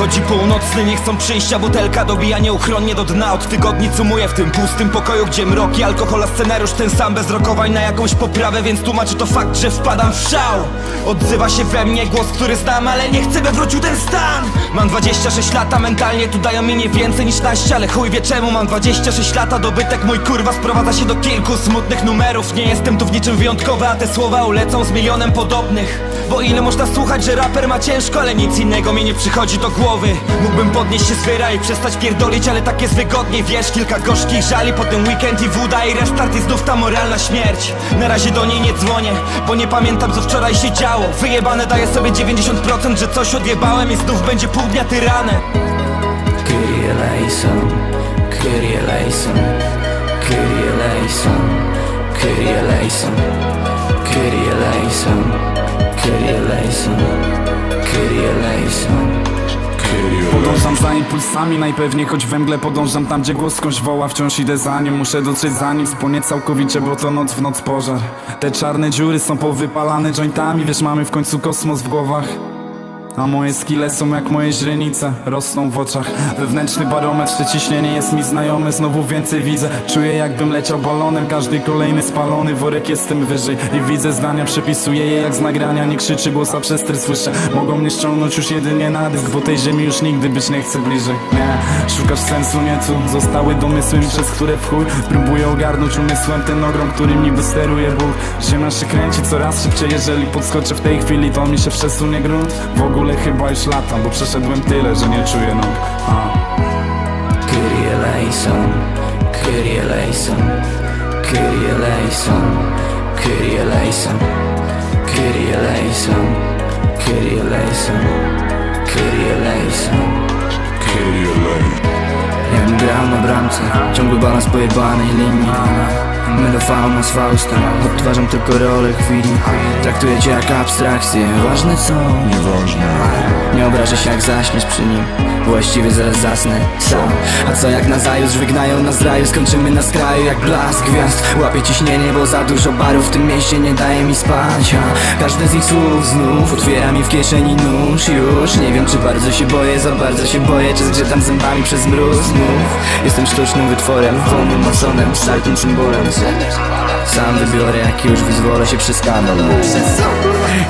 Nadchodzi północny, nie chcą przyjścia Butelka dobija nieuchronnie do dna. Od tygodni cumuję w tym pustym pokoju Gdzie mrok i alkohol, a scenariusz ten sam Bez rokowań na jakąś poprawę Więc tłumaczy to fakt, że wpadam w szał. Odzywa się we mnie głos, który znam Ale nie chcę, by wrócił ten stan. Mam 26 lata, mentalnie tu dają mi nie więcej niż naście Ale chuj wie czemu mam 26 lata. Dobytek mój kurwa sprowadza się do kilku smutnych numerów. Nie jestem tu w niczym wyjątkowy, a te słowa ulecą z milionem podobnych. Bo ile można słuchać, że raper ma ciężko Ale nic innego mi nie przychodzi do głowy Mógłbym podnieść się z wyra i przestać pierdolić Ale tak jest wygodniej, wiesz. Kilka gorzkich żali, potem weekend i woda I restart i znów ta moralna śmierć. Na razie do niej nie dzwonię, bo nie pamiętam co wczoraj się działo. Wyjebane daję sobie 90%, że coś odjebałem I znów będzie pół dnia tyranem Kyrie eleison, Kyrie eleison, Kyrie eleison, za impulsami, najpewniej choć we mgle podążam tam, gdzie głos skądś woła. Wciąż idę za nim, muszę dotrzeć za nim. Spłonie całkowicie, bo to noc w noc pożar. Te czarne dziury są powypalane jointami. Wiesz, mamy w końcu kosmos w głowach a moje skille są jak moje źrenice Rosną w oczach. Wewnętrzny barometr, że ciśnienie jest mi znajome Znowu więcej widzę. Czuję jakbym leciał balonem Każdy kolejny spalony worek jestem wyżej. I widzę zdania, przepisuję je jak z nagrania Nie krzyczy głosa, przez który słyszę. Mogą mnie ściągnąć już jedynie na dysk Bo tej ziemi już nigdy być nie chcę bliżej. Nie, szukasz sensu niecu Zostały domysły przez które w chuj Próbuję ogarnąć umysłem. Ten ogrom Którym niby steruje Bóg. Ziemia się kręci coraz szybciej Jeżeli podskoczę w tej chwili, to mi się przesunie grunt. W ogóle chyba już latam, bo przeszedłem tyle, że nie czuję nóg A. Kyrie eleison, Kyrie eleison, Kyrie eleison, Kyrie eleison, Kyrie eleison, Kyrie eleison, Kyrie eleison. Jakbym grał na bramce, ciągły balans pojebanej linii. Melofauna z Faustem, odtwarzam tylko rolę chwili. Traktuję cię jak abstrakcję, ważne co? Nieważne. Nie obrażę się jak zaśniesz przy nim Właściwie zaraz zasnę. Sam A co jak na zajutrz wygnają nas raju? Skończymy na skraju jak blask gwiazd. Łapię ciśnienie, bo za dużo barów w tym mieście nie daje mi spać a Każde z ich słów znów otwiera mi w kieszeni nóż. Już nie wiem czy bardzo się boję, za bardzo się boję Czy zgrzytam zębami przez mróz. Znów Jestem sztucznym wytworem, wolnym masonem, saltym symbolem. Sam wybiorę jak już wyzwolę się przez kanał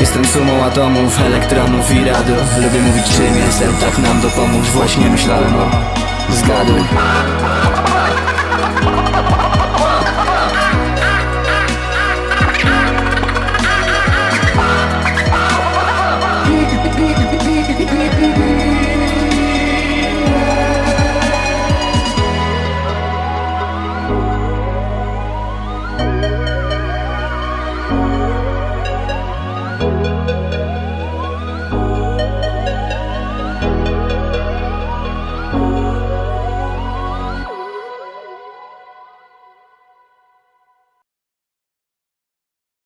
Jestem sumą atomów, elektronów i radu. Lubię mówić czym jestem, tak nam dopomóż. Właśnie myślałem o Zgaduj